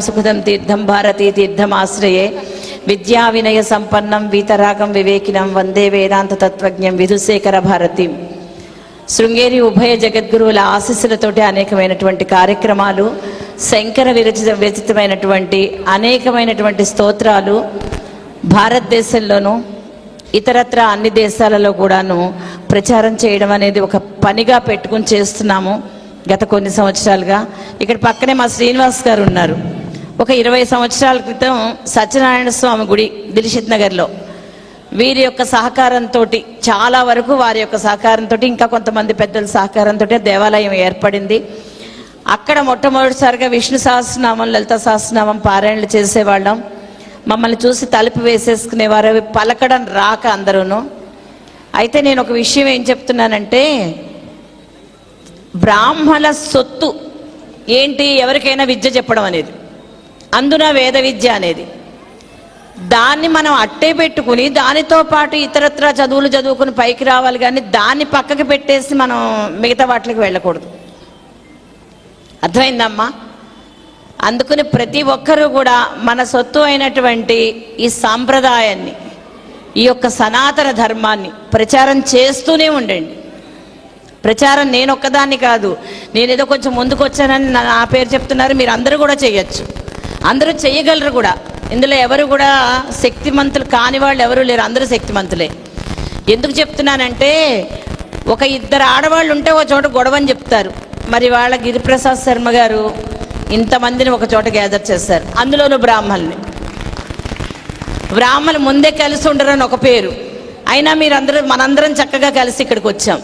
సుఖదం తీర్థం భారతీ తీర్థం ఆశ్రయే. విద్యా వినయ సంపన్నం వీతరాగం వివేకినం వందే వేదాంత తత్వజ్ఞం విధుశేఖర భారతి. శృంగేరి ఉభయ జగద్గురువుల ఆశీస్సులతోటి అనేకమైనటువంటి కార్యక్రమాలు శంకర విరచిత విరచితమైనటువంటి అనేకమైనటువంటి స్తోత్రాలు భారతదేశంలోనూ ఇతరత్ర అన్ని దేశాలలో కూడాను ప్రచారం చేయడం అనేది ఒక పనిగా పెట్టుకుని చేస్తున్నాము గత కొన్ని సంవత్సరాలుగా. ఇక్కడ పక్కనే మా శ్రీనివాస్ గారు ఉన్నారు. ఒక ఇరవై సంవత్సరాల క్రితం సత్యనారాయణ స్వామి గుడి దిల్షిత్ నగర్లో. వీరి యొక్క సహకారంతో చాలా వరకు వారి యొక్క సహకారంతో ఇంకా కొంతమంది పెద్దల సహకారంతో దేవాలయం ఏర్పడింది. అక్కడ మొట్టమొదటిసారిగా విష్ణు సహస్రనామం లలిత సహస్రనామం పారాయణలు చేసేవాళ్ళం. మమ్మల్ని చూసి తలుపు వేసేసుకునేవారు. అవి పలకడం రాక అందరూను. అయితే నేను ఒక విషయం ఏం చెప్తున్నానంటే బ్రాహ్మణ సొత్తు ఏంటి? ఎవరికైనా విద్య చెప్పడం అనేది. అందున వేద విద్య అనేది. దాన్ని మనం అట్టే పెట్టుకుని దానితో పాటు ఇతరత్ర చదువులు చదువుకుని పైకి రావాలి కానీ దాన్ని పక్కకి పెట్టేసి మనం మిగతా వాటికి వెళ్ళకూడదు. అర్థమైందమ్మా? అందుకని ప్రతి ఒక్కరూ కూడా మన సొత్తు అయినటువంటి ఈ సాంప్రదాయాన్ని ఈ యొక్క సనాతన ధర్మాన్ని ప్రచారం చేస్తూనే ఉండండి. ప్రచారం నేను ఒక్కదాన్ని కాదు నేనేదో కొంచెం ముందుకు వచ్చానని నా పేరు చెప్తున్నారు మీరు అందరూ కూడా చేయొచ్చు. అందరూ చేయగలరు కూడా. ఇందులో ఎవరు కూడా శక్తిమంతులు కాని వాళ్ళు ఎవరు లేరు. అందరూ శక్తిమంతులే. ఎందుకు చెప్తున్నానంటే ఒక ఇద్దరు ఆడవాళ్ళు ఉంటే ఒక చోట గొడవని చెప్తారు. మరి వాళ్ళ గిరిప్రసాద్ శర్మ గారు ఇంతమందిని ఒక చోట గ్యాదర్ చేస్తారు. అందులోనూ బ్రాహ్మణుని బ్రాహ్మణులు ముందే కలిసి ఉండరని ఒక పేరు. అయినా మీరందరూ మనందరం చక్కగా కలిసి ఇక్కడికి వచ్చాం.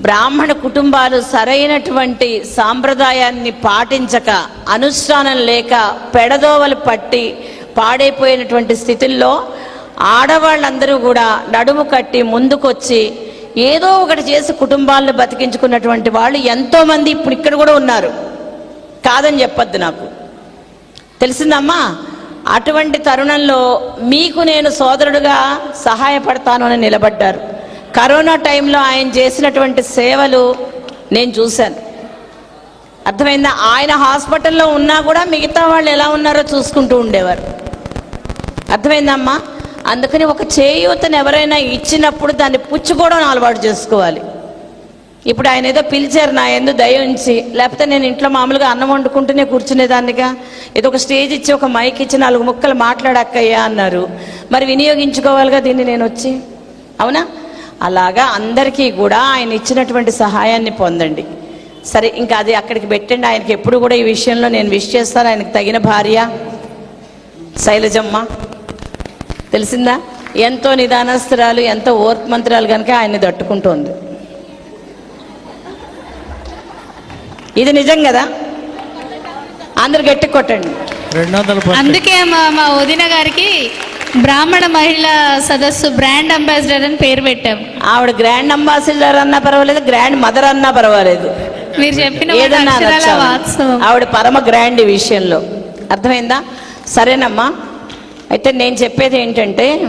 బ్రాహ్మణ కుటుంబాలు సరైనటువంటి సాంప్రదాయాన్ని పాటించక అనుష్ఠానం లేక పెడదోవలు పట్టి పాడైపోయినటువంటి స్థితుల్లో ఆడవాళ్ళందరూ కూడా నడుము కట్టి ముందుకొచ్చి ఏదో ఒకటి చేసి కుటుంబాలను బతికించుకున్నటువంటి వాళ్ళు ఎంతోమంది ఇప్పుడు ఇక్కడ కూడా ఉన్నారు. కాదని చెప్పొద్దు నాకు. తెలిసిందమ్మా? అటువంటి తరుణంలో మీకు నేను సోదరుడుగా సహాయపడతాను అని నిలబడ్డారు. కరోనా టైంలో ఆయన చేసినటువంటి సేవలు నేను చూశాను. అర్థమైందా? ఆయన హాస్పిటల్లో ఉన్నా కూడా మిగతా వాళ్ళు ఎలా ఉన్నారో చూసుకుంటూ ఉండేవారు. అర్థమైందమ్మా? అందుకని ఒక చేయూతను ఎవరైనా ఇచ్చినప్పుడు దాన్ని పుచ్చుకోవడం అలవాటు చేసుకోవాలి. ఇప్పుడు ఆయన ఏదో పిలిచారు నా ఎందు దయ ఉంచి లేకపోతే నేను ఇంట్లో మామూలుగా అన్నం వండుకుంటూనే కూర్చునేదాన్నిగా. ఏదో ఒక స్టేజ్ ఇచ్చి ఒక మైక్ ఇచ్చి నాలుగు ముక్కలు మాట్లాడక్కయ్యా అన్నారు. మరి వినియోగించుకోవాలిగా దీన్ని నేను వచ్చి అవునా? అలాగా అందరికీ కూడా ఆయన ఇచ్చినటువంటి సహాయాన్ని పొందండి. సరే ఇంకా అది అక్కడికి పెట్టండి. ఆయనకి ఎప్పుడు కూడా ఈ విషయంలో నేను విష్ చేస్తాను. ఆయనకు తగిన భార్య శైలజమ్మ. తెలిసిందా? ఎంతో నిదానస్తురాలు ఎంతో ఓర్మంత్రాలు కనుక ఆయన్ని దట్టుకుంటోంది ఇది నిజం కదా? అందరు గట్టి కొట్టండి. అందుకే మా మా వదిన గారికి బ్రాహ్మణ మహిళా సదస్సు బ్రాండ్ అంబాసిడర్ అని పేరు పెట్టాం. ఆవిడ గ్రాండ్ అంబాసిడర్ అన్నా పర్వాలేదు గ్రాండ్ మదర్ అన్నా పర్వాలేదు. మీరు చెప్పిన ఏదన్నా ఆవిడ. వాస్తవం. ఆవిడ పరమ గ్రాండ్ ఈ విషయంలో. అర్థమైందా? సరేనమ్మా. అయితే నేను చెప్పేది ఏంటంటే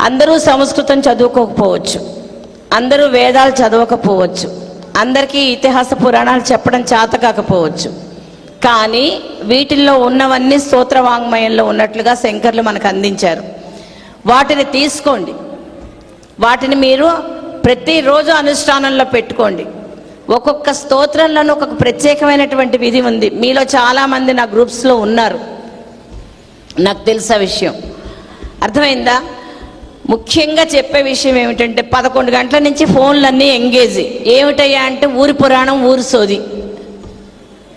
అందరూ సంస్కృతం చదువుకోకపోవచ్చు. అందరూ వేదాలు చదవకపోవచ్చు. అందరికీ ఇతిహాస పురాణాలు చెప్పడం చేత కాకపోవచ్చు. కానీ వీటిల్లో ఉన్నవన్నీ స్తోత్ర వాంగ్మయంలో ఉన్నట్లుగా శంకర్లు మనకు అందించారు. వాటిని తీసుకోండి. వాటిని మీరు ప్రతిరోజు అనుష్ఠానంలో పెట్టుకోండి. ఒక్కొక్క స్తోత్రంలోనూ ఒక్కొక్క ప్రత్యేకమైనటువంటి విధి ఉంది. మీలో చాలామంది నా గ్రూప్స్లో ఉన్నారు. నాకు తెలుసా విషయం. అర్థమైందా? ముఖ్యంగా చెప్పే విషయం ఏమిటంటే పదకొండు గంటల నుంచి ఫోన్లన్నీ ఎంగేజ్. ఏమిటయ్యా అంటే ఊరి పురాణం ఊరి సోది.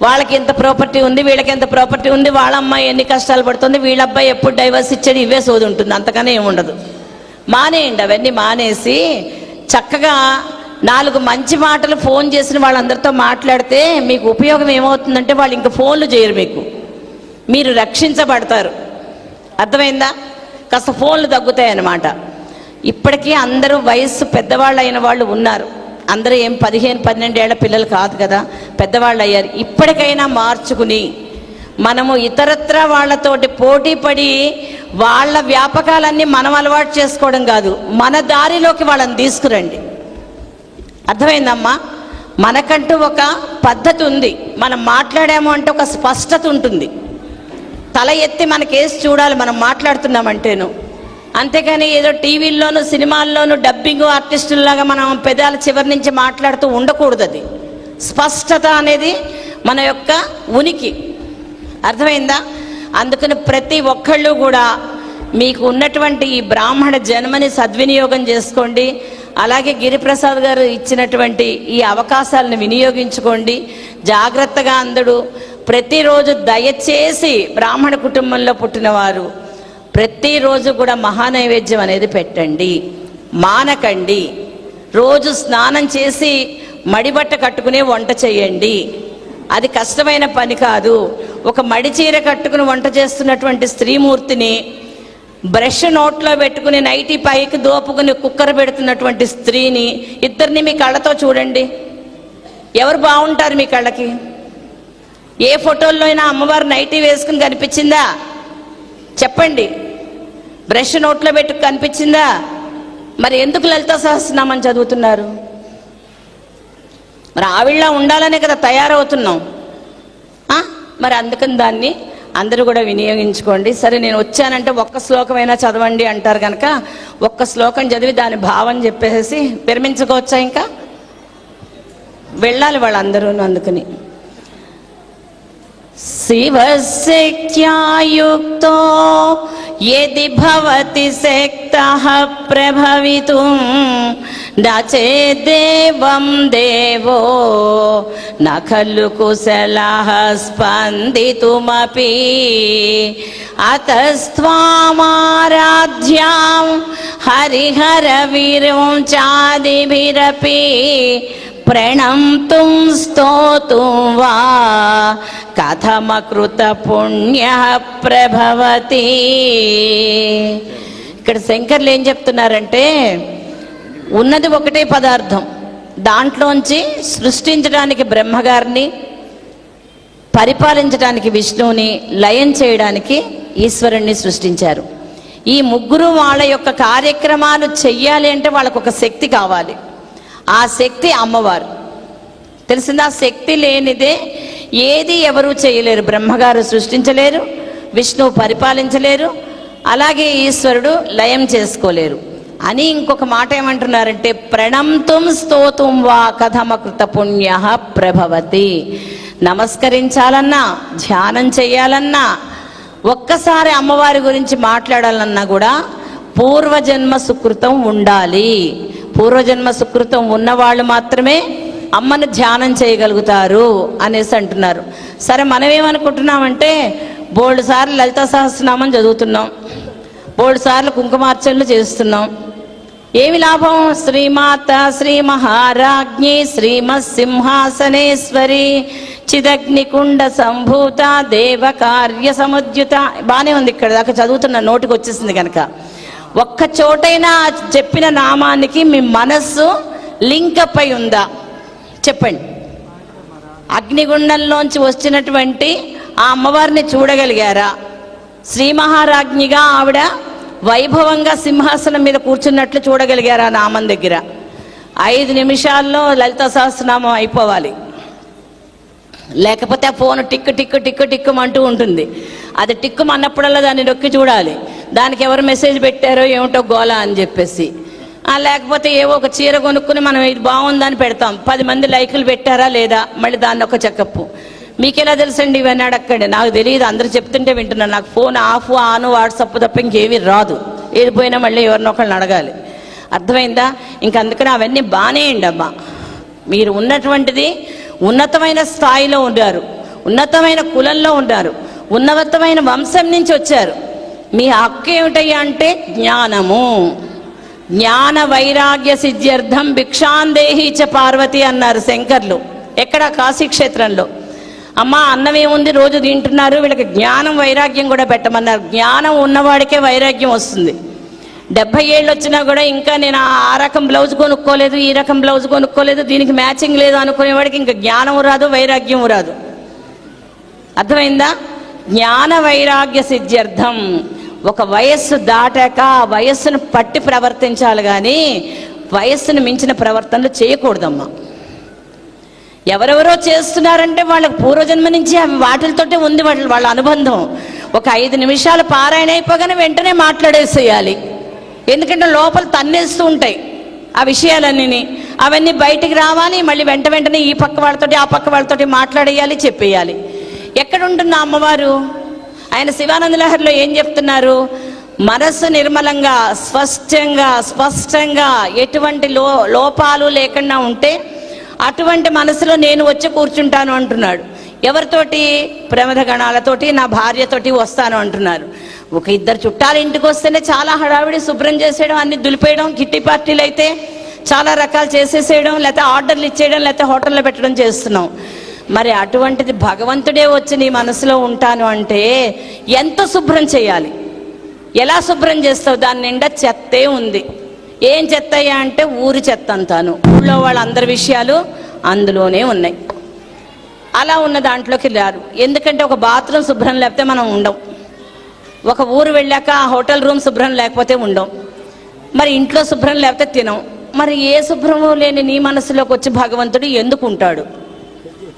వాళ్ళకి ఎంత ప్రాపర్టీ ఉంది వీళ్ళకి ఎంత ప్రాపర్టీ ఉంది వాళ్ళ అమ్మాయి ఎన్ని కష్టాలు పడుతుంది వీళ్ళ అబ్బాయి ఎప్పుడు డైవర్స్ ఇచ్చాడు ఇవే సోది ఉంటుంది. అంతకనే ఏముండదు మానేయండి అవన్నీ మానేసి చక్కగా నాలుగు మంచి మాటలు ఫోన్ చేసిన వాళ్ళందరితో మాట్లాడితే మీకు ఉపయోగం ఏమవుతుందంటే వాళ్ళు ఇంకా ఫోన్లు చేయరు మీకు. మీరు రక్షించబడతారు. అర్థమైందా? కాస్త ఫోన్లు తగ్గుతాయన్నమాట. ఇప్పటికీ అందరూ వయస్సు పెద్దవాళ్ళు అయిన వాళ్ళు ఉన్నారు. అందరూ ఏం పదిహేను పన్నెండేళ్ళ పిల్లలు కాదు కదా పెద్దవాళ్ళు అయ్యారు. ఇప్పటికైనా మార్చుకుని మనము ఇతరత్ర వాళ్ళతోటి పోటీ పడి వాళ్ళ వ్యాపకాలన్నీ మనం అలవాటు చేసుకోవడం కాదు మన దారిలోకి వాళ్ళని తీసుకురండి. అర్థమైందమ్మా? మనకంటూ ఒక పద్ధతి ఉంది. మనం మాట్లాడాము అంటే ఒక స్పష్టత ఉంటుంది. తల ఎత్తి మనకేసి చూడాలి మనం మాట్లాడుతున్నామంటేను. అంతేకాని ఏదో టీవీల్లోనూ సినిమాల్లోనూ డబ్బింగ్ ఆర్టిస్టుల్లాగా మనం పెదాల చివరి నుంచి మాట్లాడుతూ ఉండకూడదు అది స్పష్టత అనేది మన యొక్క ఉనికి. అర్థమైందా? అందుకని ప్రతి ఒక్కళ్ళు కూడా మీకు ఉన్నటువంటి ఈ బ్రాహ్మణ జన్మని సద్వినియోగం చేసుకోండి. అలాగే గిరిప్రసాద్ గారు ఇచ్చినటువంటి ఈ అవకాశాలను వినియోగించుకోండి. జాగ్రత్తగా అందడు ప్రతిరోజు దయచేసి బ్రాహ్మణ కుటుంబంలో పుట్టినవారు ప్రతిరోజు కూడా మహానైవేద్యం అనేది పెట్టండి మానకండి. రోజు స్నానం చేసి మడిబట్ట కట్టుకునే వంట చేయండి. అది కష్టమైన పని కాదు. ఒక మడి చీర కట్టుకుని వంట చేస్తున్నటువంటి స్త్రీమూర్తిని బ్రష్ నోట్లో పెట్టుకుని నైటి పైకి దోపుకుని కుక్కర్ పెడుతున్నటువంటి స్త్రీని ఇద్దరిని మీ కళ్ళతో చూడండి. ఎవరు బాగుంటారు మీ కళ్ళకి? ఏ ఫోటోల్లో అయినా అమ్మవారు నైటీ వేసుకుని కనిపించిందా? చెప్పండి. బ్రష్ నోట్లో పెట్టుకు కనిపించిందా? మరి ఎందుకు లలిత సహస్రనామని చదువుతున్నారు? మరి ఆవిళ్ళ ఉండాలనే కదా తయారవుతున్నాం. మరి అందుకని దాన్ని అందరూ కూడా వినియోగించుకోండి. సరే నేను వచ్చానంటే ఒక్క శ్లోకమైనా చదవండి అంటారు కనుక ఒక్క శ్లోకం చదివి దాని భావం చెప్పేసి విరమించుకోవచ్చా ఇంకా? వెళ్ళాలి వాళ్ళందరూ అందుకని. శివశక్త్యాయుక్తో యది భవతి శక్తః ప్రభవితుం నచేదేవం దేవో నఖలు ఖలు కుశలः స్పందితుమపి అతస్త్వామారాధ్యాం హరిహర విరుం చాదిభిరపి ప్రణంతుం స్తోతుం వా. కథమకృత పుణ్య ప్రభవతి. ఇక్కడ శంకర్లు ఏం చెప్తున్నారంటే ఉన్నది ఒకటే పదార్థం. దాంట్లోంచి సృష్టించడానికి బ్రహ్మగారిని పరిపాలించడానికి విష్ణువుని లయం చేయడానికి ఈశ్వరుణ్ణి సృష్టించారు. ఈ ముగ్గురు వాళ్ళ యొక్క కార్యక్రమాలు చెయ్యాలి అంటే వాళ్ళకు ఒక శక్తి కావాలి. ఆ శక్తి అమ్మవారు. తెలిసిందా? శక్తి లేనిదే ఏది ఎవరు చేయలేరు. బ్రహ్మగారు సృష్టించలేరు విష్ణువు పరిపాలించలేరు అలాగే ఈశ్వరుడు లయం చేసుకోలేరు. అని ఇంకొక మాట ఏమంటున్నారంటే ప్రణంతుం స్తోతుం వా కథమకృత పుణ్య ప్రభవతి. నమస్కరించాలన్నా ధ్యానం చేయాలన్నా ఒక్కసారి అమ్మవారి గురించి మాట్లాడాలన్నా కూడా పూర్వజన్మ సుకృతం ఉండాలి. పూర్వజన్మ సుకృతం ఉన్నవాళ్ళు మాత్రమే అమ్మను ధ్యానం చేయగలుగుతారు అనేసి అంటున్నారు. సరే మనం ఏమనుకుంటున్నామంటే బోల్డ్ సార్లు లలిత సహస్రనామం చదువుతున్నాం. బోల్డ్ సార్లు కుంకుమార్చనలు చేస్తున్నాం. ఏమి లాభం? శ్రీమాత శ్రీ మహారాజ్ఞి శ్రీమ సింహాసనేశ్వరి చిదగ్నికుండ సంభూత దేవ కార్య సముద్యుత. బాగానే ఉంది ఇక్కడ దాకా చదువుతున్న నోటికి వచ్చేసింది కనుక ఒక్క చోటైనా చెప్పిన నామానికి మీ మనస్సు లింకప్ అయి ఉందా? చెప్పండి. అగ్నిగుండంలోంచి వచ్చినటువంటి ఆ అమ్మవారిని చూడగలిగారా? శ్రీ మహారాజ్ఞిగా ఆవిడ వైభవంగా సింహాసనం మీద కూర్చున్నట్లు చూడగలిగారా నామం దగ్గర? ఐదు నిమిషాల్లో లలిత సహస్రనామం అయిపోవాలి. లేకపోతే ఆ ఫోన్ టిక్కు టిక్కు టిక్కు టిక్కు అంటూ ఉంటుంది. అది టిక్కు మన్నప్పుడల్లా దాన్ని నొక్కి చూడాలి. దానికి ఎవరు మెసేజ్ పెట్టారో ఏమిటో గోళ అని చెప్పేసి. ఆ, లేకపోతే ఏవో ఒక చీర కొనుక్కుని మనం ఇది బాగుందని పెడతాం. పది మంది లైకులు పెట్టారా లేదా? మళ్ళీ దాన్ని ఒక చెకప్పు. మీకెలా తెలుసండి ఇవన్నీ అడక్కండి నాకు తెలియదు. అందరూ చెప్తుంటే వింటున్నాను. నాకు ఫోన్ ఆఫ్ ఆన్ వాట్సప్ తప్ప ఇంకేమీ రాదు. ఏది పోయినా మళ్ళీ ఎవరినొకళ్ళని అడగాలి. అర్థమైందా? ఇంక అందుకని అవన్నీ బానేయండి అమ్మా. మీరు ఉన్నటువంటిది ఉన్నతమైన స్థాయిలో ఉన్నారు ఉన్నతమైన కులంలో ఉన్నారు ఉన్నతమైన వంశం నుంచి వచ్చారు. మీ హక్కు ఏమిటయ్యా అంటే జ్ఞానము. జ్ఞాన వైరాగ్య సిద్ధ్యర్థం భిక్షాందేహీచ పార్వతి అన్నారు శంకర్లు. ఎక్కడ? కాశీక్షేత్రంలో. అమ్మా అన్నం ఏముంది? రోజు తింటున్నారు. వీళ్ళకి జ్ఞానం వైరాగ్యం కూడా పెట్టమన్నారు. జ్ఞానం ఉన్నవాడికే వైరాగ్యం వస్తుంది. డెబ్బై ఏళ్ళు వచ్చినా కూడా ఇంకా నేను ఆ రకం బ్లౌజ్ కొనుక్కోలేదు ఈ రకం బ్లౌజ్ కొనుక్కోలేదు దీనికి మ్యాచింగ్ లేదు అనుకునేవాడికి ఇంకా జ్ఞానం రాదు వైరాగ్యం రాదు. అర్థమైందా? జ్ఞాన వైరాగ్య సిద్ధ్యర్థం. ఒక వయస్సు దాటాక ఆ వయస్సును పట్టి ప్రవర్తించాలి కానీ వయస్సును మించిన ప్రవర్తనలు చేయకూడదమ్మా. ఎవరెవరో చేస్తున్నారంటే వాళ్ళకి పూర్వజన్మ నుంచి అవి వాటితోటే ఉంది వాళ్ళ వాళ్ళ అనుబంధం. ఒక ఐదు నిమిషాలు పారాయణ అయిపోగానే వెంటనే మాట్లాడేసేయాలి. ఎందుకంటే లోపల తన్నేస్తూ ఉంటాయి ఆ విషయాలన్నీ అవన్నీ బయటికి రావాలి మళ్ళీ వెంట వెంటనే ఈ పక్క వాళ్ళతోటి ఆ పక్క వాళ్ళతోటి మాట్లాడేయాలి చెప్పేయాలి. ఎక్కడ అమ్మవారు? ఆయన శివానంద లహరిలో ఏం చెప్తున్నారు? మనస్సు నిర్మలంగా స్పష్టంగా స్పష్టంగా ఎటువంటి లో లోపాలు లేకుండా ఉంటే అటువంటి మనసులో నేను వచ్చి కూర్చుంటాను అంటున్నాడు. ఎవరితోటి? ప్రమద గణాలతోటి నా భార్యతోటి వస్తాను అంటున్నారు. ఒక ఇద్దరు చుట్టాలు ఇంటికి వస్తేనే చాలా హడావిడి శుభ్రం చేసేయడం అన్ని దులిపేయడం కిట్టి పార్టీలు అయితే చాలా రకాలు చేసేసేయడం లేకపోతే ఆర్డర్లు ఇచ్చేయడం లేకపోతే హోటల్లో పెట్టడం చేస్తున్నాం. మరి అటువంటిది భగవంతుడే వచ్చి నీ మనసులో ఉంటాను అంటే ఎంత శుభ్రం చేయాలి? ఎలా శుభ్రం చేస్తావు? దాని నిండా చెత్తే ఉంది. ఏం చెత్తయ్యా అంటే ఊరి చెత్త అంతాను. ఊళ్ళో వాళ్ళందరి విషయాలు అందులోనే ఉన్నాయి. అలా ఉన్న దాంట్లోకి రారు. ఎందుకంటే ఒక బాత్రూమ్ శుభ్రం లేకపోతే మనం ఉండం. ఒక ఊరు వెళ్ళాక ఆ హోటల్ రూమ్ శుభ్రం లేకపోతే ఉండం. మరి ఇంట్లో శుభ్రం లేకపోతే తినం. మరి ఏ శుభ్రము లేని నీ మనసులోకి వచ్చి భగవంతుడు ఎందుకు ఉంటాడు?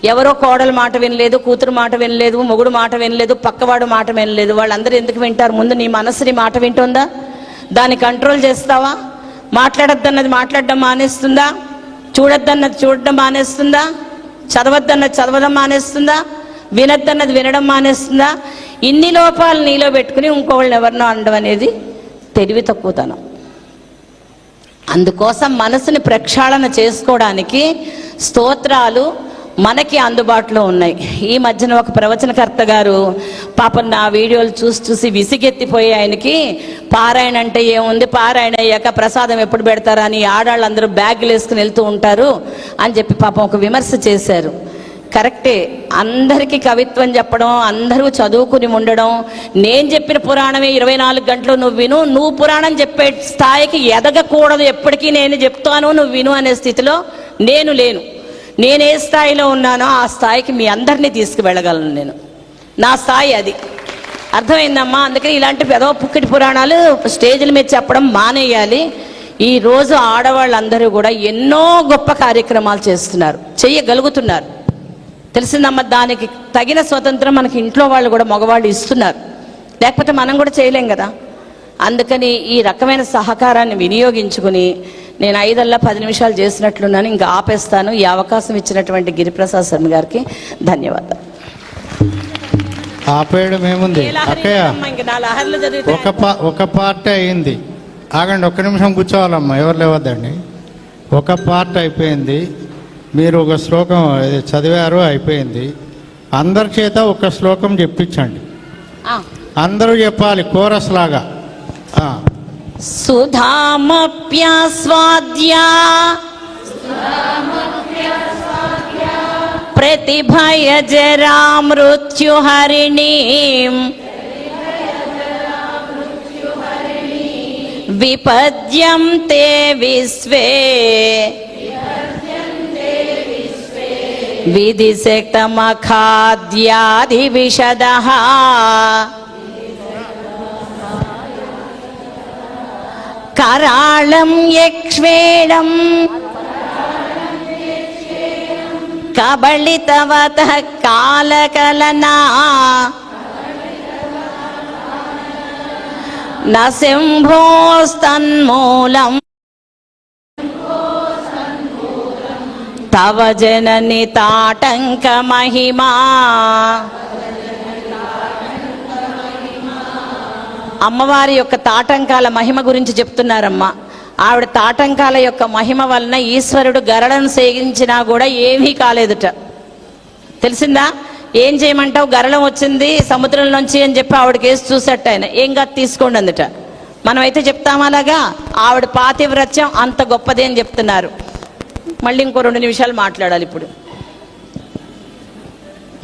ఎవరో కోడల మాట వినలేదు కూతురు మాట వినలేదు మొగుడు మాట వినలేదు పక్కవాడు మాట వినలేదు. వాళ్ళందరూ ఎందుకు వింటారు? ముందు నీ మనసు నీ మాట వింటుందా? దాన్ని కంట్రోల్ చేస్తావా? మాట్లాడద్దన్నది మాట్లాడడం మానేస్తుందా? చూడొద్దన్నది చూడడం మానేస్తుందా? చదవద్దన్నది చదవడం మానేస్తుందా? వినొద్దన్నది వినడం మానేస్తుందా? ఇన్ని లోపాలు నీలో పెట్టుకుని ఇంకోళ్ళని ఎవరినో అనడం అనేది తెలివి తక్కువతనం. అందుకోసం మనసుని ప్రక్షాళన చేసుకోవడానికి స్తోత్రాలు మనకి అందుబాటులో ఉన్నాయి. ఈ మధ్యన ఒక ప్రవచనకర్త గారు పాపం నా వీడియోలు చూసి చూసి విసిగెత్తిపోయి ఆయనకి పారాయణ అంటే ఏముంది? పారాయణ అయ్యాక ప్రసాదం ఎప్పుడు పెడతారా? అని ఆడాళ్ళందరూ బ్యాగులు వేసుకుని వెళ్తూ ఉంటారు అని చెప్పి పాపం ఒక విమర్శ చేశారు. కరెక్టే. అందరికీ కవిత్వం చెప్పడం అందరూ చదువుకుని ఉండడం నేను చెప్పిన పురాణమే ఇరవై నాలుగు గంటలు నువ్వు విను నువ్వు పురాణం చెప్పే స్థాయికి ఎదగకూడదు ఎప్పటికీ నేను చెప్తాను నువ్వు విను అనే స్థితిలో నేను లేను. నేను ఏ స్థాయిలో ఉన్నానో ఆ స్థాయికి మీ అందరినీ తీసుకువెళ్ళగలను నేను. నా స్థాయి అది. అర్థమైందమ్మా? అందుకని ఇలాంటి పెదవ పుక్కిటి పురాణాలు స్టేజ్ల మీద చెప్పడం మానేయాలి. ఈ రోజు ఆడవాళ్ళందరూ కూడా ఎన్నో గొప్ప కార్యక్రమాలు చేస్తున్నారు. చెయ్యగలుగుతున్నారు. తెలిసిందమ్మా దానికి తగిన స్వతంత్రం మనకి ఇంట్లో వాళ్ళు కూడా మగవాళ్ళు ఇస్తున్నారు. లేకపోతే మనం కూడా చేయలేం కదా? అందుకని ఈ రకమైన సహకారాన్ని వినియోగించుకుని నేను ఐదల్లా పది నిమిషాలు చేసినట్లున్నాను ఇంకా ఆపేస్తాను. ఈ అవకాశం ఇచ్చినటువంటి గిరిప్రసాద్ శర్మ గారికి ధన్యవాదాలు. ఆపేయడం ఏముంది? అక్కయ్య ఒక పా ఒక పార్ట్ అయింది. ఆగండి ఒక్క నిమిషం కూర్చోవాలమ్మా ఎవరు లేవద్దండి. ఒక పార్ట్ అయిపోయింది. మీరు ఒక శ్లోకం చదివారు అయిపోయింది. అందరి చేత ఒక శ్లోకం చెప్పించండి. అందరూ చెప్పాలి కోరస్ లాగా. सुधामप्यास्वाद्या प्रतिभय जरामृत्युहरिणीम् विपद्यं ते विश्वे विधिशक्तमखाद्यादिविशदः విశ్వే విధిశక్తమఖాద్యాది విశద కరాళం యక్ష్వేణం. కబళితవత కాలకలనా. న శంభోస్తన్మూలం. అమ్మవారి యొక్క తాటంకాల మహిమ గురించి చెప్తున్నారమ్మా. ఆవిడ తాటంకాల యొక్క మహిమ వలన ఈశ్వరుడు గరళను సేగించినా కూడా ఏమీ కాలేదుట. తెలిసిందా? ఏం చేయమంటావు? గరళం వచ్చింది సముద్రం నుంచి అని చెప్పి ఆవిడ కేసు చూసట ఆయన. ఏం కాదు తీసుకోండి అందుట. మనమైతే చెప్తాం అలాగా? ఆవిడ పాతివ్రత్యం అంత గొప్పది అని చెప్తున్నారు. మళ్ళీ ఇంకో రెండు నిమిషాలు మాట్లాడాలి ఇప్పుడు.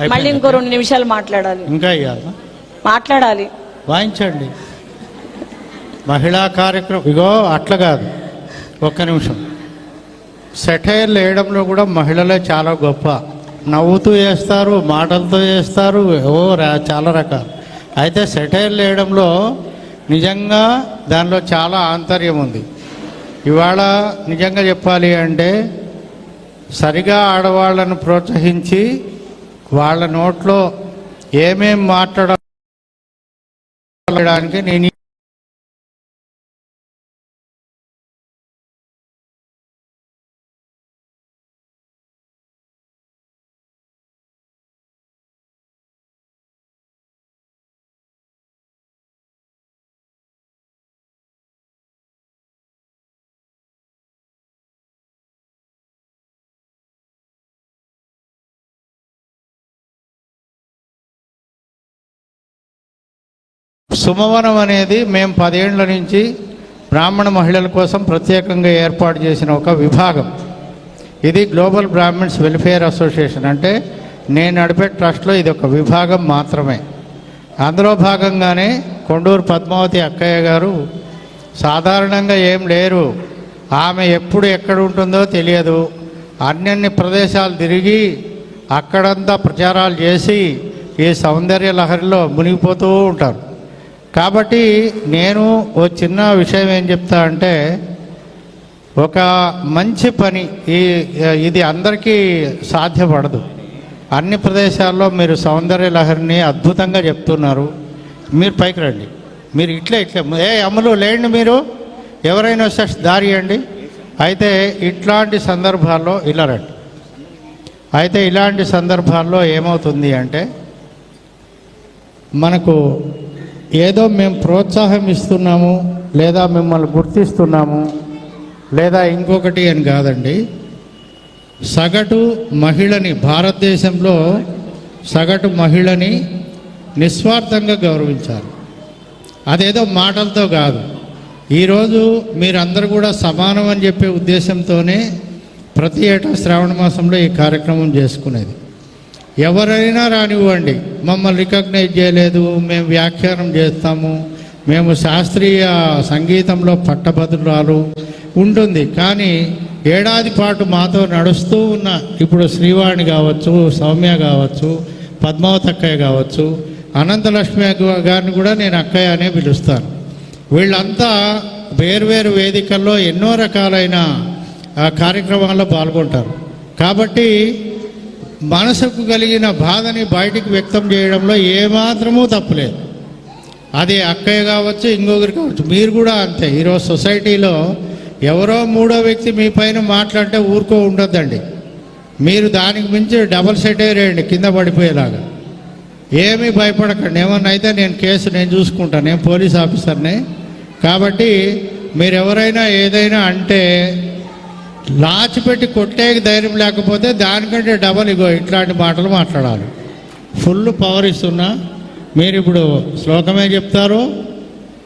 మళ్ళీ. ఇంకో రెండు నిమిషాలు మాట్లాడాలి. ఇంకా మాట్లాడాలి. వాయించండి. మహిళా కార్యక్రమం ఇగో అట్లా కాదు. ఒక్క నిమిషం. సెటైర్లు వేయడంలో కూడా మహిళలే చాలా గొప్ప. నవ్వుతూ వేస్తారు మాటలతో వేస్తారు ఓ రా- చాలా రకాలు. అయితే సెటైర్లు వేయడంలో నిజంగా దానిలో చాలా ఆంతర్యం ఉంది. ఇవాళ నిజంగా చెప్పాలి అంటే సరిగా ఆడవాళ్ళను ప్రోత్సహించి వాళ్ళ నోట్లో ఏమేం మాట్లాడడానికి నేను సుమవనం అనేది మేము పదేళ్ళ నుంచి బ్రాహ్మణ మహిళల కోసం ప్రత్యేకంగా ఏర్పాటు చేసిన ఒక విభాగం. ఇది గ్లోబల్ బ్రాహ్మణ్స్ వెల్ఫేర్ అసోసియేషన్ అంటే నేను నడిపే ట్రస్ట్లో ఇది ఒక విభాగం మాత్రమే. అందులో భాగంగానే కొండూరు పద్మావతి అక్కయ్య గారు సాధారణంగా ఏం లేరు. ఆమె ఎప్పుడు ఎక్కడ ఉంటుందో తెలియదు. అన్నన్ని ప్రదేశాలు తిరిగి అక్కడంతా ప్రచారాలు చేసి ఈ సౌందర్య లహరిలో మునిగిపోతూ ఉంటారు. కాబట్టి నేను ఓ చిన్న విషయం ఏం చెప్తా అంటే ఒక మంచి పని ఈ ఇది అందరికీ సాధ్యపడదు. అన్ని ప్రదేశాల్లో మీరు సౌందర్య లహరిని అద్భుతంగా చెప్తున్నారు. మీరు పైకి రండి. మీరు ఇట్లే ఇట్లే. ఏ అమలు లేండి మీరు. ఎవరైనా వస్తే దారి అయితే ఇట్లాంటి సందర్భాల్లో ఇలా రండి. అయితే ఇలాంటి సందర్భాల్లో ఏమవుతుంది అంటే మనకు ఏదో మేము ప్రోత్సాహం ఇస్తున్నాము లేదా మిమ్మల్ని గుర్తిస్తున్నాము లేదా ఇంకొకటి అని కాదండి. సగటు మహిళని భారతదేశంలో సగటు మహిళని నిస్వార్థంగా గౌరవించారు అదేదో మాటలతో కాదు. ఈరోజు మీరందరూ కూడా సమానం అని చెప్పే ఉద్దేశంతోనే ప్రతి ఏటా శ్రావణ మాసంలో ఈ కార్యక్రమం చేసుకునేది. ఎవరైనా రానివ్వండి. మమ్మల్ని రికగ్నైజ్ చేయలేదు. మేము వ్యాఖ్యానం చేస్తాము. మేము శాస్త్రీయ సంగీతంలో పట్టభద్రురాలు ఉంటుంది. కానీ ఏడాది పాటు మాతో నడుస్తూ ఉన్న ఇప్పుడు శ్రీవాణి కావచ్చు సౌమ్య కావచ్చు పద్మావతి అక్కయ్య కావచ్చు అనంతలక్ష్మి అక్క గారిని కూడా నేను అక్కయ్య అనే పిలుస్తాను. వీళ్ళంతా వేర్వేరు వేదికల్లో ఎన్నో రకాలైన కార్యక్రమాల్లో పాల్గొంటారు. కాబట్టి మనసుకు కలిగిన బాధని బయటికి వ్యక్తం చేయడంలో ఏమాత్రమూ తప్పులేదు అది అక్కయ్య కావచ్చు ఇంకొకరు కావచ్చు మీరు కూడా అంతే. ఈరోజు సొసైటీలో ఎవరో మూడో వ్యక్తి మీ పైన మాట్లాడితే ఊరుకో ఉండొద్దండి. మీరు దానికి మించి డబల్ సెట్ వేయండి కింద పడిపోయేలాగా. ఏమీ భయపడకండి. ఏమన్నా అయితే నేను కేసు నేను చూసుకుంటాను నేను పోలీస్ ఆఫీసర్ని. కాబట్టి మీరు ఎవరైనా ఏదైనా అంటే లాచిపెట్టి కొట్టేకి ధైర్యం లేకపోతే దానికంటే డబల్ ఇగో ఇట్లాంటి మాటలు మాట్లాడాలి. ఫుల్ పవర్ ఇస్తున్నా. మీరు ఇప్పుడు శ్లోకమే చెప్తారు.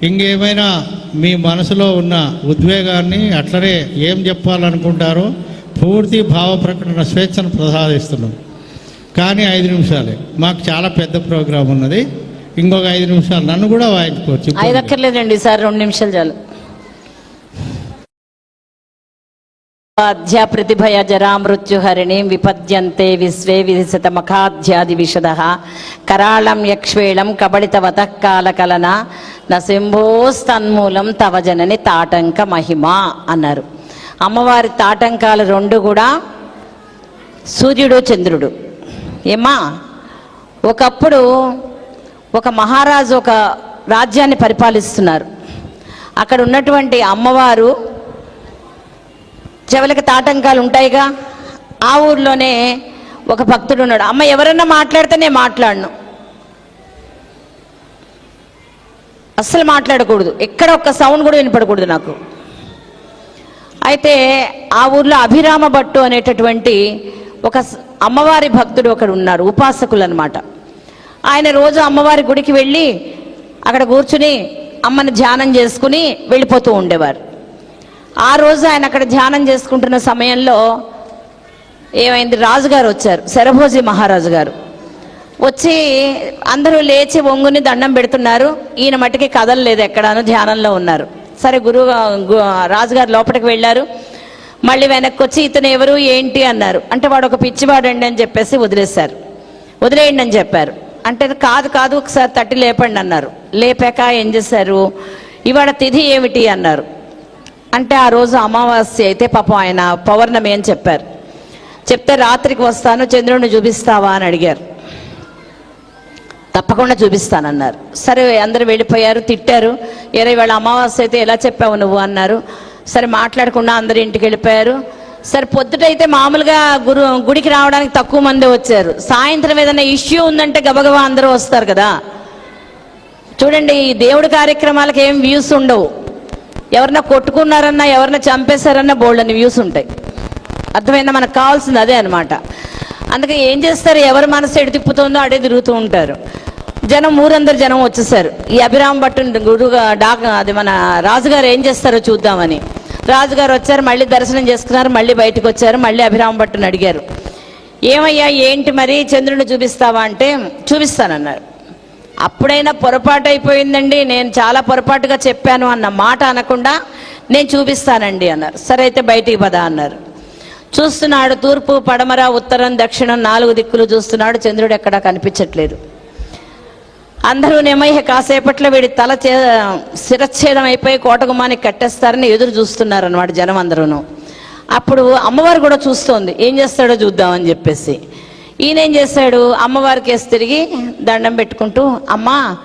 ఇంకేమైనా మీ మనసులో ఉన్న ఉద్వేగాన్ని అట్లనే ఏం చెప్పాలనుకుంటారో పూర్తి భావ ప్రకటన స్వేచ్ఛను ప్రసాదిస్తున్నాం. కానీ ఐదు నిమిషాలే. మాకు చాలా పెద్ద ప్రోగ్రాం ఉన్నది. ఇంకొక ఐదు నిమిషాలు నన్ను కూడా వాయించుకోవచ్చు. ఐదు అక్కర్లేదండి సార్ రెండు నిమిషాలు చాలు. అధ్య ప్రతిభయ జరామృత్యుహరిణీం విపద్యంతే విశ్వే విధిశత మఖాధ్యాది విశద కరాళం యక్ష్వేళం కబళితవత కాలకలన. నశంభోస్తన్మూలం తవ జనని తాటంక మహిమ అన్నారు. అమ్మవారి తాటంకాలు రెండు కూడా సూర్యుడు చంద్రుడు. ఏమా ఒకప్పుడు ఒక మహారాజు ఒక రాజ్యాన్ని పరిపాలిస్తున్నారు. అక్కడ ఉన్నటువంటి అమ్మవారు చెవులకి తాటంకాలు ఉంటాయిగా. ఆ ఊర్లోనే ఒక భక్తుడు ఉన్నాడు. అమ్మ ఎవరన్నా మాట్లాడితే నేను మాట్లాడను. అస్సలు మాట్లాడకూడదు. ఎక్కడ ఒక్క సౌండ్ కూడా వినపడకూడదు నాకు. అయితే ఆ ఊర్లో అభిరామ భట్టు అనేటటువంటి ఒక అమ్మవారి భక్తుడు ఒకడు ఉన్నారు ఉపాసకులు అనమాట ఆయన రోజు అమ్మవారి గుడికి వెళ్ళి అక్కడ కూర్చుని అమ్మని ధ్యానం చేసుకుని వెళ్ళిపోతూ ఉండేవారు. ఆ రోజు ఆయన అక్కడ ధ్యానం చేసుకుంటున్న సమయంలో ఏమైంది? రాజుగారు వచ్చారు శరభోజి మహారాజు గారు. వచ్చి అందరూ లేచి వంగుని దండం పెడుతున్నారు. ఈయన మట్టికి కదలలేదు ఎక్కడాను ధ్యానంలో ఉన్నారు. సరే గురువు రాజుగారు లోపలికి వెళ్ళారు. మళ్ళీ వెనక్కి వచ్చి ఇతను ఎవరు? ఏంటి? అన్నారు. అంటే వాడు ఒక పిచ్చివాడండి అని చెప్పేసి వదిలేశారు. వదిలేయండి అని చెప్పారు. అంటే కాదు కాదు ఒకసారి తట్టి లేపండి అన్నారు. లేపాక ఏం చేశారు? ఇవాళ తిథి ఏమిటి? అన్నారు. అంటే ఆ రోజు అమావాస్య అయితే పాపం ఆయన పౌర్ణమి అని చెప్పారు. చెప్తే రాత్రికి వస్తాను చంద్రుడిని చూపిస్తావా అని అడిగారు. తప్పకుండా చూపిస్తానన్నారు. సరే అందరూ వెళ్ళిపోయారు తిట్టారు. ఏరే వాళ్ళ అమావాస్య అయితే ఎలా చెప్పావు నువ్వు? అన్నారు. సరే మాట్లాడకుండా అందరు ఇంటికి వెళ్ళిపోయారు. సరే పొద్దుటైతే మామూలుగా గురు గుడికి రావడానికి తక్కువ మంది వచ్చారు. సాయంత్రం ఏదైనా ఇష్యూ ఉందంటే గబగబా అందరూ వస్తారు కదా. చూడండి ఈ దేవుడి కార్యక్రమాలకు ఏం వ్యూస్ ఉండవు. ఎవరన్నా కొట్టుకున్నారన్నా ఎవరన్నా చంపేశారన్నా బోల్డ్ అని వ్యూస్ ఉంటాయి. అర్థమైందా? మనకు కావాల్సింది అదే అనమాట అందుకే ఏం చేస్తారు? ఎవరి మనసు ఎడు తిప్పుతుందో అడే తిరుగుతూ ఉంటారు. జనం ఊరందరు జనం వచ్చేసారు. ఈ అభిరామ్ భట్టు గురుగా డాక్ అది మన రాజుగారు ఏం చేస్తారో చూద్దామని. రాజుగారు వచ్చారు మళ్ళీ దర్శనం చేసుకున్నారు మళ్ళీ బయటకు వచ్చారు మళ్ళీ అభిరామ్ భట్టుని అడిగారు. ఏమయ్యా ఏంటి మరి? చంద్రుని చూపిస్తావా అంటే చూపిస్తానన్నారు. అప్పుడైనా పొరపాటు అయిపోయిందండి. నేను చాలా పొరపాటుగా చెప్పాను అన్న మాట అనకుండా నేను చూపిస్తానండి అన్నారు. సరే అయితే బయటికి పద అన్నారు. చూస్తున్నాడు తూర్పు పడమర ఉత్తరం దక్షిణం నాలుగు దిక్కులు చూస్తున్నాడు. చంద్రుడు ఎక్కడా కనిపించట్లేదు. అందరూ నేమయ్య కాసేపట్లో వీడి తల చే శిరచ్ఛేదం అయిపోయి కోటగుమానికి కట్టేస్తారని ఎదురు చూస్తున్నారు జనం అందరూను. అప్పుడు అమ్మవారు కూడా చూస్తోంది. ఏం చేస్తాడో చూద్దామని చెప్పేసి. ఈయన ఏం చేశాడు అమ్మవారికి వేసి తిరిగి దండం పెట్టుకుంటూ అమ్మా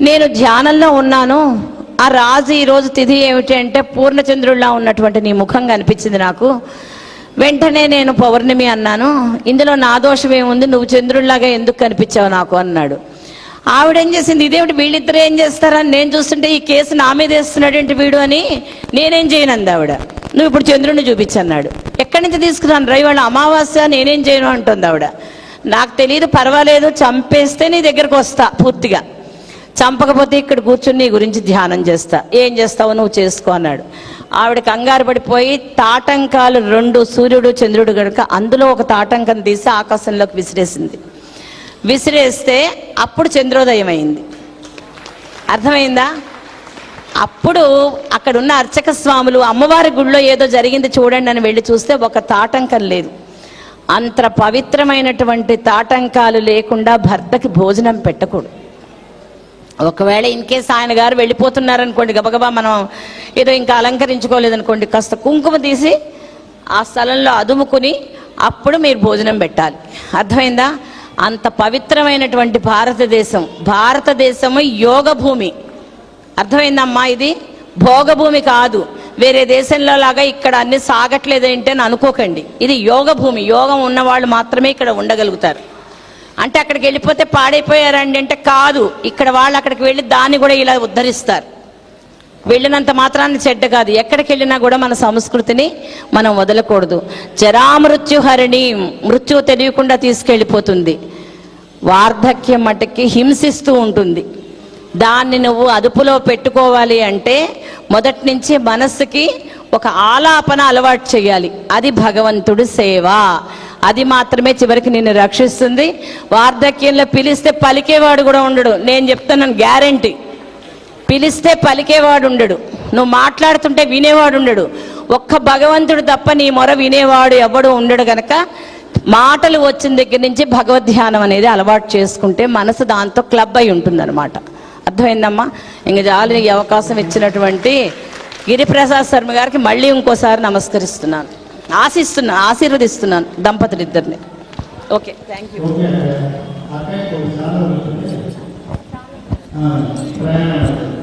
నేను ధ్యానంలో ఉన్నాను. ఆ రాజు ఈరోజు తిథి ఏమిటి అంటే పూర్ణచంద్రుడిలా ఉన్నటువంటి నీ ముఖం కనిపించింది నాకు. వెంటనే నేను పౌర్ణమి అన్నాను. ఇందులో నా దోషం ఏముంది? నువ్వు చంద్రుడిలాగా ఎందుకు కనిపించావు నాకు? అన్నాడు. ఆవిడ ఏం చేసింది? ఇదేమిటి వీళ్ళిద్దరు ఏం చేస్తారని నేను చూస్తుంటే ఈ కేసు నా మీద వేస్తున్నాడు ఏంటి వీడు అని నేనేం చేయను అంది ఆవిడ. నువ్వు ఇప్పుడు చంద్రుడిని చూపించన్నాడు. ఎక్కడి నుంచి తీసుకున్నాను రవి వాళ్ళ అమావాస్య నేనేం చేయను అంటుంది ఆవిడ. నాకు తెలియదు పర్వాలేదు చంపేస్తే నీ దగ్గరకు వస్తా పూర్తిగా. చంపకపోతే ఇక్కడ కూర్చుని నీ గురించి ధ్యానం చేస్తా. ఏం చేస్తావు నువ్వు చేసుకో అన్నాడు. ఆవిడ కంగారు పడిపోయి తాటంకాలు రెండు సూర్యుడు చంద్రుడు గనుక అందులో ఒక తాటంకం తీసి ఆకాశంలోకి విసిరేసింది. విసిరేస్తే అప్పుడు చంద్రోదయం అయింది అర్థమైందా? అప్పుడు అక్కడ ఉన్న అర్చక స్వాములు అమ్మవారి గుళ్ళో ఏదో జరిగింది చూడండి అని వెళ్ళి చూస్తే ఒక తాటంకం లేదు. అంత పవిత్రమైనటువంటి తాటంకాలు లేకుండా భర్తకి భోజనం పెట్టకూడదు. ఒకవేళ ఇన్ కేస్ ఆయన గారు వెళ్ళిపోతున్నారనుకోండి గబగబా మనం ఏదో ఇంకా అలంకరించుకోలేదనుకోండి కాస్త కుంకుమ తీసి ఆ స్థలంలో అదుముకుని అప్పుడు మీరు భోజనం పెట్టాలి. అర్థమైందా? అంత పవిత్రమైనటువంటి భారతదేశం. భారతదేశము యోగ భూమి అర్థమైందమ్మా ఇది? భోగభూమి కాదు. వేరే దేశంలో లాగా ఇక్కడ అన్ని సాగట్లేదు ఏంటి అని అనుకోకండి. ఇది యోగ భూమి యోగం ఉన్నవాళ్ళు మాత్రమే ఇక్కడ ఉండగలుగుతారు. అంటే అక్కడికి వెళ్ళిపోతే పాడైపోయారండి అంటే కాదు. ఇక్కడ వాళ్ళు అక్కడికి వెళ్ళి దాన్ని కూడా ఇలా ఉద్ధరిస్తారు. వెళ్ళినంత మాత్రాన్ని చెడ్డ కాదు. ఎక్కడికి వెళ్ళినా కూడా మన సంస్కృతిని మనం వదలకూడదు. జరామృత్యుహరిణి మృత్యువు తెలియకుండా తీసుకెళ్ళిపోతుంది. వార్ధక్యం మటుకి హింసిస్తూ ఉంటుంది. దాన్ని నువ్వు అదుపులో పెట్టుకోవాలి అంటే మొదటి నుంచి మనస్సుకి ఒక ఆలాపన అలవాటు చేయాలి. అది భగవంతుడు సేవ. అది మాత్రమే చివరికి నిన్ను రక్షిస్తుంది. వార్ధక్యంలో పిలిస్తే పలికేవాడు కూడా ఉండడు. నేను చెప్తున్నాను గ్యారంటీ. పిలిస్తే పలికేవాడు ఉండడు నువ్వు మాట్లాడుతుంటే వినేవాడు ఉండడు ఒక్క భగవంతుడు తప్ప నీ మొర వినేవాడు ఎవడు ఉండడు గనక మాటలు వచ్చిన దగ్గర నుంచి భగవద్ధ్యానం అనేది అలవాటు చేసుకుంటే మనసు దాంతో క్లబ్ అయి ఉంటుందన్నమాట. అర్థమైందమ్మా? ఇంక జాలి అవకాశం ఇచ్చినటువంటి గిరిప్రసాద్ శర్మ గారికి మళ్ళీ ఇంకోసారి నమస్కరిస్తున్నాను. ఆశిస్తున్నాను ఆశీర్వదిస్తున్నాను దంపతులిద్దరిని. Okay thank you. ప్రయాణం